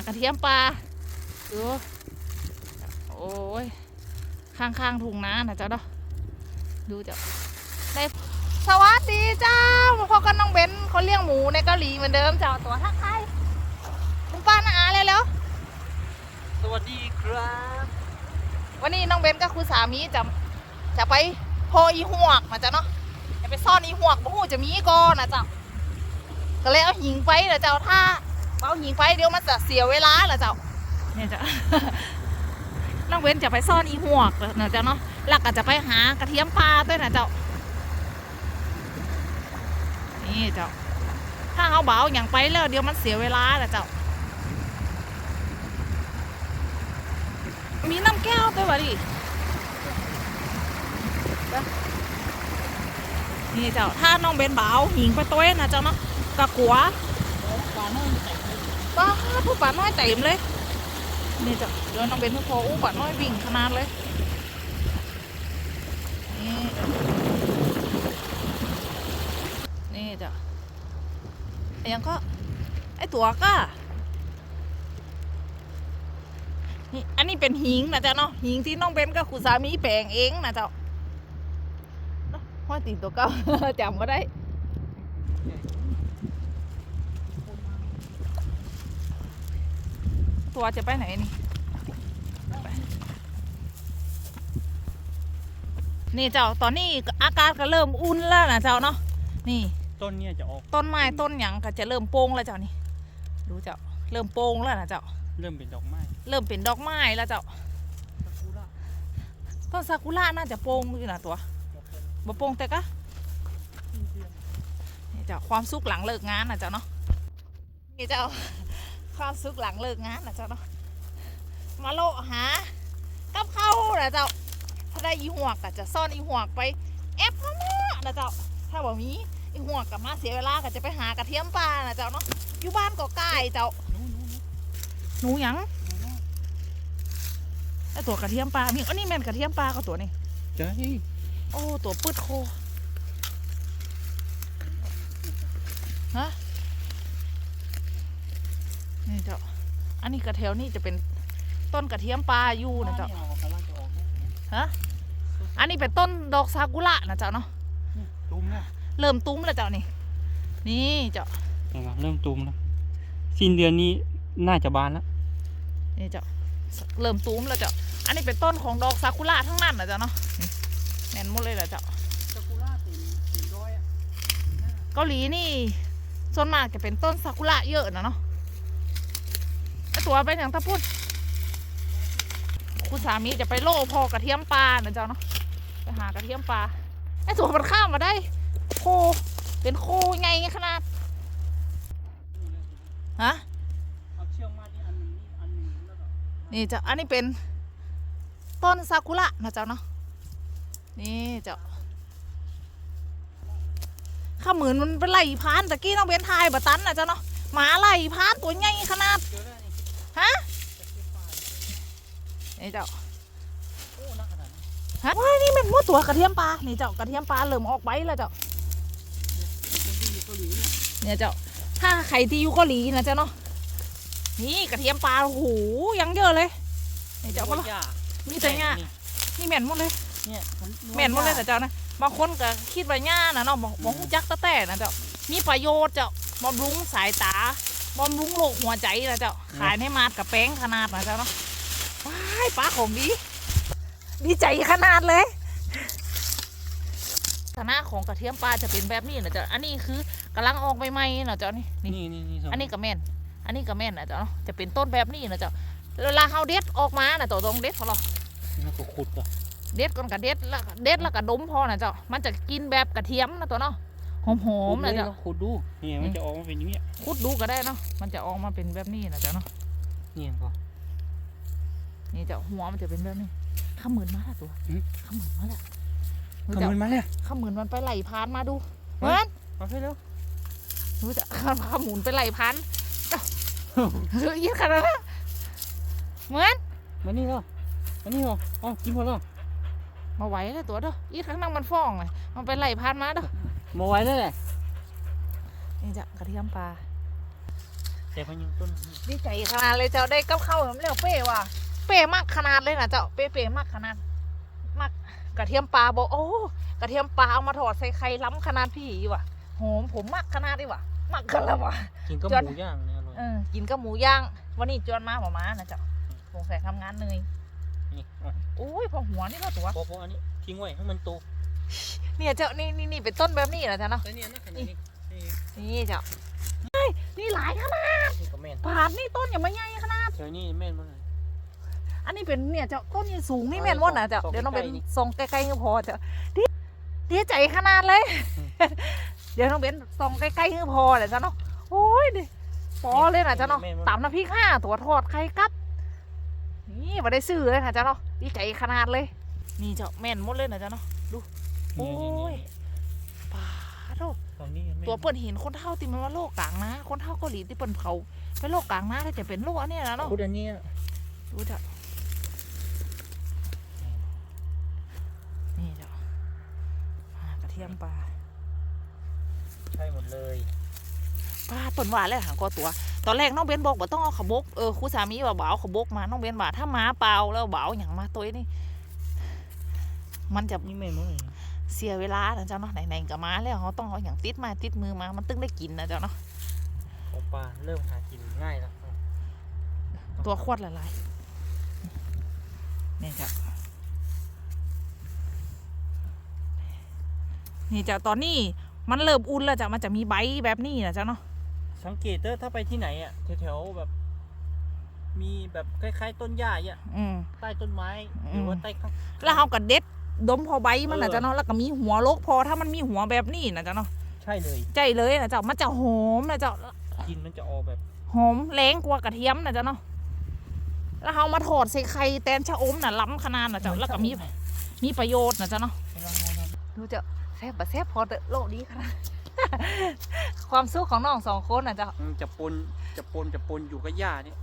ากระเทียมปลาดูโอ้ยข้างๆทุ่งนานะเจ้าเนาะดูเจ้าได้สวัสดีเจ้ามาพบกันน้องเบนเขาเลี้ยงหมูในเกาหลีเหมือนเดิมเจ้าตัวทักทายคุณป้าน้าอาเลยแล้วสวัสดีครับ วันนี้น้องเบนกับคุณสามีจะจะไปโพอีหวกนะจ๊ะเนาะจะไปซ่อนอีหวกบ่ฮู้จะมีก่อนนะจ๊ะก็เลยเอาหิงไปนะเจ้าถ้า เอาหิงไปเดี๋ยวมันจะเสียเวลาละเจ้าเนี่ยจ้ะน้องเบนจะไปซ่อนอีหวกนะจ๊ะเนาะหลักก็จะไปหากระเทียมปลาด้วยนะเจ้านี่เจ้าถ้าเอาเบาอย่างไปแล้วเดี๋ยวมันเสียเวลาละเจ้ามีน้ำแก้วด้วยวะดินี่เจ้าถ้าน้องเบนเบาหิงไปตัวนะเจ้าเนาะกะกัวปลาน้อยใส่ ป้าผู้ป่าน้อยเต็มเลยนี่เจ้าเดี๋ยวน้องเบนผู้พออู้ป่าน้อยวิ่งขนาดเลยนี่เจ้านี่เจ้าไอ้ยังก็ไอ้ตัวก็นี่อันนี้เป็นหิงนะจ๊ะเนาะหิงที่น้องเบนกับคุณสามีแปลงเองนะเจ้าเนาะห้อยตีนตัวเก้าจำก็ได้ ตัวจะไปไหนนี่ไปนี่เจ้าตอนนี้อากาศก็เริ่มอุ่นแล้วนะเจ้าเนาะ นี่ ต้นเนี่ยจะออก ต้นไม้ต้นหยังก็จะเริ่มโป่งแล้วเจ้านี่ ดูเจ้า เริ่มโป่งแล้วนะเจ้า เริ่มเป็นดอกไม้ เริ่มเป็นดอกไม้แล้วเจ้าซากุระต้นซากุระน่าจะโป่งอยู่นะตัวบ่โป่งแต่ก็นี่เจ้าความสุขหลังเลิกงานนะเจ้าเนาะ นี่เจ้า ความสุขหลังเลิกงานนะเจ้าเนาะมาโลหากับเข้านะเจ้าถ้าได้อีหวกก็จะซ่อนอีหวกไปแอบมานะเจ้าถ้าบ่มีอีหวกกลับมาเสียเวลาก็จะไปหากระเทียมปลานะเจ้าเนาะอยู่บ้านก็ใกล้เจ้านู้นนู้นหนูหยังไอตัวกระเทียมปลามีอันนี้แม่นกระเทียมปลาก็ตัวนี้เจ้าโอ้ตัวปืดโคฮะ นี่เจ้า อันนี้กระเทียมนี่จะเป็นต้นกระเทียมปลาอยู่นะเจ้ากำลังจะออกนะฮะอันนี้เป็นต้นดอกซากุระนะเจ้าเนาะตุ้มแล้วเริ่มตุ้มแล้วเจ้านี่ นี่เจ้าเห็นไหมเริ่มตุ้มแล้วสิ้นเดือนนี้น่าจะบานแล้วนี่เจ้าเริ่มตุ้มแล้วเจ้าอันนี้เป็นต้นของดอกซากุระทั้งนั้นนะเจ้าเนาะนี่แน่นหมดเลยเหรอเจ้าซากุระเป็นเป็นร้อยอะเกาหลีนี่ส่วนมากจะเป็นต้นซากุระเยอะนะเนาะไอ ตัวไปอย่างตะพุดคุณสามีจะไปโล่พอกระเทียมปลานะเจ้าเนาะไปหากระเทียมปลาไอตัวมันข้ามมาได้ โค เป็นโคไงขนาดฮะนี่เจ้าอันนี้เป็นต้นซากุระนะเจ้าเนาะนี่เจ้าข้าเหมือนมันเป็นไหลพานตะกี้น้องเบนทายบะตันนะเจ้าเนาะหมาไหลพานตัวใหญ่ขนาด ฮะตะเกียบปลานี่เจ้าโอ้นักขนาดนี้ฮะว้ายนี่มันมั่วตัวกระเทียมปลา นี่เจ้ากระเทียมปลาเริ่มออกใบแล้วเจ้าคนที่อยู่เกาหลีเนี่ยเนี่ยเจ้า ถ้าใครที่อยู่เกาหลีนะเจ้าเนาะ นี่กระเทียมปลาโอ้โหยังเยอะเลย นี่เจ้าก็หญ้ามีแต่หญ้านี่แม่นหมดเลยเนี่ยผแม่นหมดเลยแต่เจ้านะ บางคนก็คิดว่าหญ้านะเนาะบอกบอกฮู้จักตะแต่นะเจ้า มีประโยชน์เจ้าบำรุงสายตา บำรุงโรคหัวใจนะเจ้า ขายในมาดกับแป้งขนาดนะเจ้าเนาะว้ายปลาของดี ดีใจขนาดเลยลักษณะของกระเทียมปลาจะเป็นแบบนี้นะเจ้า อันนี้คือกำลังออกใหม่ๆนะเจ้านี่ นี่นี่นี่นี่สงอันนี้ก็แม่น อันนี้ก็แม่นนะเจ้าเนาะ จะเป็นต้นแบบนี้นะเจ้าเวลาเขาเด็ดออกมานะตัวตรงเด็ดพอหรอแล้วก็ขุดอะเด็ดก่อนกับเด็ดแล้วก็เด็ดแล้วก็ดมพอนะเจ้า มันจะกินแบบกระเทียมนะตัวเนาะ หอมๆนะขุดเลยเจ้าแล้วขุดดูเนี่ยมันจะออกมาเป็นอย่างเงี้ยคุดดูก็ได้เนาะมันจะออกมาเป็นแบบนี้นะเจ้าเนาะเนี่ยพอนี่เจ้าหัวมันจะเป็นแบบนี้ข้ามือนมาแล้วตัวหืมข้ามือนมาแล้วดูทำเจ้ามันมาเลยข้ามือนมันไปไหลพานมาดูเฮ้เหมืยอนมาไปเร็วดูเจ้าข้าหมุนไปไหลพานเจ้าเฮ้ยยิ่งขนาดนั้นเหมือนมานี่เหรอมานี่เหรออ๋อกินหมดแล้วมาไหวแล้วตัวเด้ออีข้างนั่งมันฟ้องเลยมันไปไหลพานมาเด้อ มาไว้แล้วแหละนี่จ้ะกระเทียมปลาแต่พะยังต้นดีใจขนาดเลยเจ้าได้กับข้าวแล้วเรียกเป้ว่ะเป้มากขนาดเลยนะเจ้าเป้เป้มากขนาดมากกระเทียมปลาบอกโอ้กระเทียมปลาเอามาถอดใส่ไข่ล้ำขนาดพี่ว่ะหอมผมมากขนาดนี้ว่ะมากกันแล้วว่ะกินก็จหนมูย่างเนี่ยอร่อยเออกินกับหมูย่าง วันนี้จวนมาหมามานะเจ้าสงสัยทำงานเหนื่อยนี่อะโอ้ยพอหัวนี่ก็ตัวพอพออันนี้ทิ้งไว้ให้มันโต เนี่ยเจ้านี่นี่นี่เป็นต้นแบบนี้เหรอเจ้าเนาะแต่เนี่ยนะขนาดนี้นี่นี่เจ้าเฮ้ยนี่หลายขนาดนี่ก็แม่นผาดนี่ต้นอย่างไม่ใหญ่ขนาดเดี๋ยวนี้แม่นมันเลยอันนี้เป็นเนี่ยเจ้าต้นนี่สูงนี่เออแม่นว่นะเจ้าส่องเดี๋ยวน้องเป็นใกล้ๆนี่ ส่องใกล้ๆก็พอเจ้าดีดีใจขนาดเลยอืมเดี๋ยวน้องเบนส่องใกล้ๆก็พอแหละเจ้าเนาะโอ้ยดิพอเลยนะเจ้าเนาะแม่นบ่ตำน้ำพริกห้าตัวทอดไข่กับ นี่มาได้ซื้อเลยนะเจ้าเนาะดีใจขนาดเลย นี่เจ้าแม่นหมดเลยนะเจ้าเนาะ โอ้ยป้าโตตอนนี้แม่นตัวเปิ้นเห็นคนเท่าติมันว่าโลกกลางนะ คนเท่าเกาหลีที่เปิ้นเขาไปโลกกลางนะก็จะเป็นโลกอันเนี้ยนะเนาะพูดอันเนี้ยดูเถอะนี่เจ้าอ่ากระเทียมปลาใช่หมดเลยปลาต้นหวานเลยหางกอตัว ตอนแรกน้องเบนบอกว่าต้องเอาขบกเออครูสามีว่าบ่เอาขบกมาน้องเบนว่าถ้ามาเปล่าแล้วบ่เอาอย่างมาตัวนี่มันจะนี่แม่นหมด เลยเสียเวลานะเจ้าเนาะไหนๆก็มาแล้วเขาต้องเอาอย่างติดมาติดมือมา มันตึงได้กินนะเจ้าเนาะของปลาเริ่มหากินง่ายแล้วตัวขวดละลายนี่จ้ะนี่จ้ะตอนนี้มันเริ่มอุ่นแล้วจ้ะมันจะมีใบแบบนี้นะเจ้าเนาะสังเกตเด้อถ้าไปที่ไหนอะแถวๆแบบ มีแบบคล้ายๆต้นหญ้าอะอืมใต้ต้นไม้อืมหรือว่าใต้ข้างแล้วเขาก็เด็ด ดมพอใบมันนะเออเจ้าเนาะแล้วก็มีหัวโลกพอถ้ามันมีหัวแบบนี้นะเจ้าเนาะใช่เลยใจเลยนะเจ้ามันจะหอมนะเจ้ากินมันจะออกแบบหอมแรงกว่ากระเทียมนะเจ้าเนาะแล้วเขามาถอดใส่ไข่แตนชะอมน่ะล้ำขนาดนะเจ้าแล้วก็มีมีประโยชน์นะเจ้าเนาะดูเจ้าแซ่บปะแซ่บพอเตอะโลกดีขนาดความสุขของน้องสองคนนะเจ้ามันจะปนจะปนจะปนอยู่กับหญ้านี่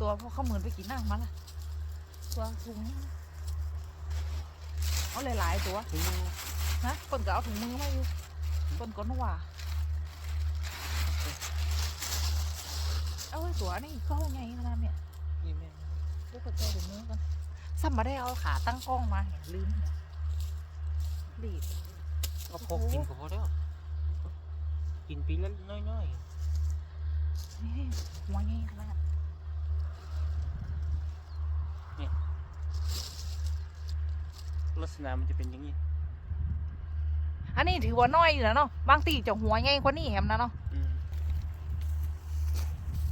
ตัวพวกเขาเหมือนไปกินนั่งมันละตัวถุง เอาหลายๆตัวถึงมือนะคนก็เอาถุงมือมาอยู่คนก็นัวเอาไว้ตัวนี่เข้าไงขนาดเนี่ยนี่แม่นดูกดใจถุงมือกันซ้ำมาได้เอาขาตั้งกล้องมาเห็นลืมเนี่ยรีบก็พกกินก็พอแล้วกินปีละน้อยนี่หัวไงขนาด ลักษณะมันจะเป็นอย่างนี้อันนี้ถือว่าน้อยอยู่แล้วเนาะบางตีจะหัวไงกว่านี้แฮมนะเนาะอืม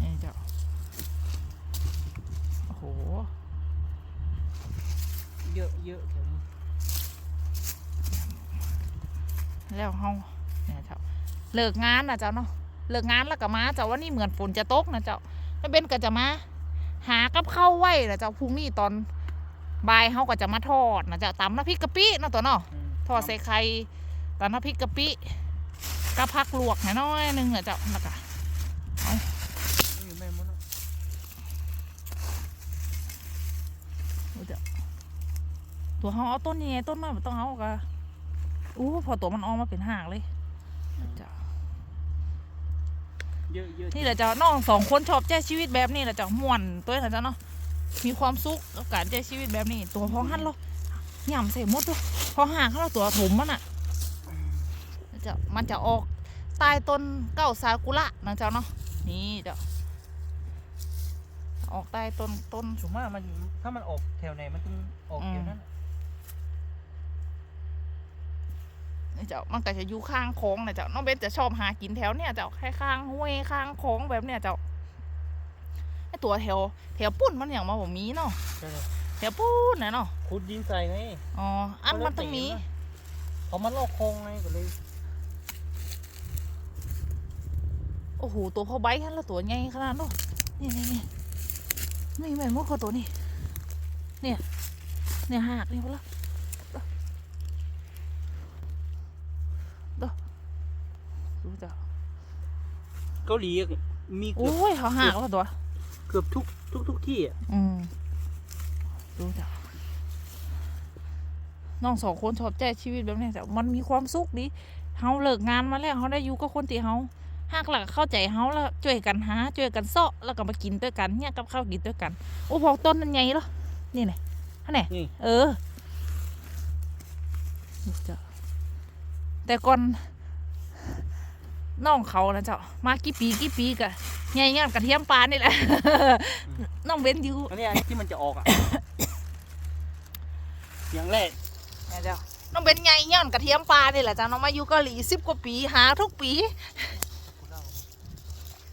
นี่เจ้าโอ้โหเยอะเยอะแถวนี้แล้วเฮาเนี่ยเจ้าเลิกงานนะเจ้าเนาะเลิกงานแล้วก็มาเจ้าว่านี่เหมือนฝนจะตกนะเจ้าแล้วเบนก็จะมา หากับข้าวไว้นะเจ้าพรุ่งนี้ตอน บ่ายเฮาก็จะมาทอดนะเจ้าตำน้ำพริกกะปิเนาะตัวเนาะอืมทอดใส่ไข่ตำน้ำพริกกะปิกับผักลวกน้อยๆหนึงนะเจ้าแล้วก็นี่แม่นหมดแล้วดูเจ้าตัวเฮาเอาต้นนี้ไงต้นน้อยบ่ต้องเอาก็อู้พอตัวมันออกมาเป็นหากเลยเจ้าเยอะเยอะนี่แหละเจ้าน้องสองคนชอบใช้ชีวิตแบบนี้แหละเจ้าม่วนตัวนี้แหละเจ้าเนาะ มีความสุขกับการใช้ชีวิตแบบนี้ ตัวพอหันเราหย่ำใส่หมดด้วยพอห่างเขาเราตัวถมมันอะเจ้ามันจะออกใต้ต้นเก้าซากุระนะเจ้าเนาะนี่เจ้าออกใต้ต้นต้นสูงมากมันถ้ามันออกแถวไหนมันต้องออกอืมแถวนั้นนี่เจ้ามันก็จะอยู่ข้างโค้งนะเจ้าน้องเบนจะชอบหากินแถวเนี่ยเจ้าข้างๆห้วยข้างโค้งแบบเนี่ยเจ้าไอ ตัวแถวแถวปุ้นมันอย่างมาบ่มีเนาะใช่เลยแถวปุ้นนะเนาะขุดดินใส่ไงอ๋ออันมันต้องมีเขามันลอกคลองไงก็เลยโอ้โหตัวพอใบขันแล้วตัวใหญ่ขนาดนั้นนี่นี่นี่นี่แม่นมดเขาตัวนี้เนี่ยเนี่ยหักนี่พอละดูดูจ้ะเกาหลีอะมีเกืโอ้อบยเขาหักแล้วตัว เกือบทุกทุกทุกที่อะอืมดูจ้ะน้องสองคนชอบใจชีวิตแบบนี้จ้ะมันมีความสุขดีเฮาเลิกงานมาแล้วเฮาได้อยู่กับคนที่เฮาหากหลักเข้าใจเฮาแล้วช่วยกันหาช่วยกันเซาะแล้วก็มากินด้วยกันเนี่ยกับข้าวกินด้วยกัน โอ้พอต้นนั้นไงเหรอนี่ไงอันไหนนี่ เออนี่เจ้าแต่ก่อน น้องเขานะเจ้ามากี่ปีกี่ปีกะไงงานกระเทียมปลานี่แหละน้องเบนอยู่อันนี้ที่มันจะออกอะอย่างแรกเนี่ยเจ้าน้องเบนไงย้อนกระเทียมปลานี่แหละเจ้าน้องมาอยู่เกาหลีสิบกว่าปีหาทุกปี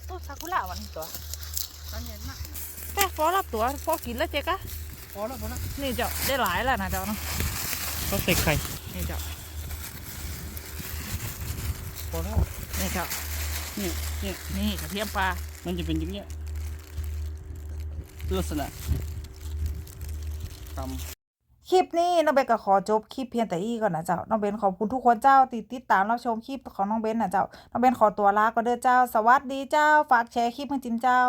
ต้นซากุระวันนี้ตัวนั่นเห็นมากแต่พอรับตัวพอกินแล้วเจ๊กะพอแล้วพอแล้วนี่เจ้าได้หลายแล้วนะเจ้าเนาะต้องใส่ไข่นี่เจ้าพอแล้ว นี่ครับนี่นี่นี่กระเทียมปลา มันจะเป็นอย่างเงี้ยลักษณะตำคลิปนี้น้องเบนก็ขอจบคลิปเพียงแต่อี้ก่อนนะเจ้า น้องเบนขอบคุณทุกคนเจ้าติดติดตามรับชมคลิปของน้องเบนนะเจ้า น้องเบนขอตัวลาก็เด้อเจ้า สวัสดีเจ้า ฝากแชร์คลิปเพื่อนจิมเจ้า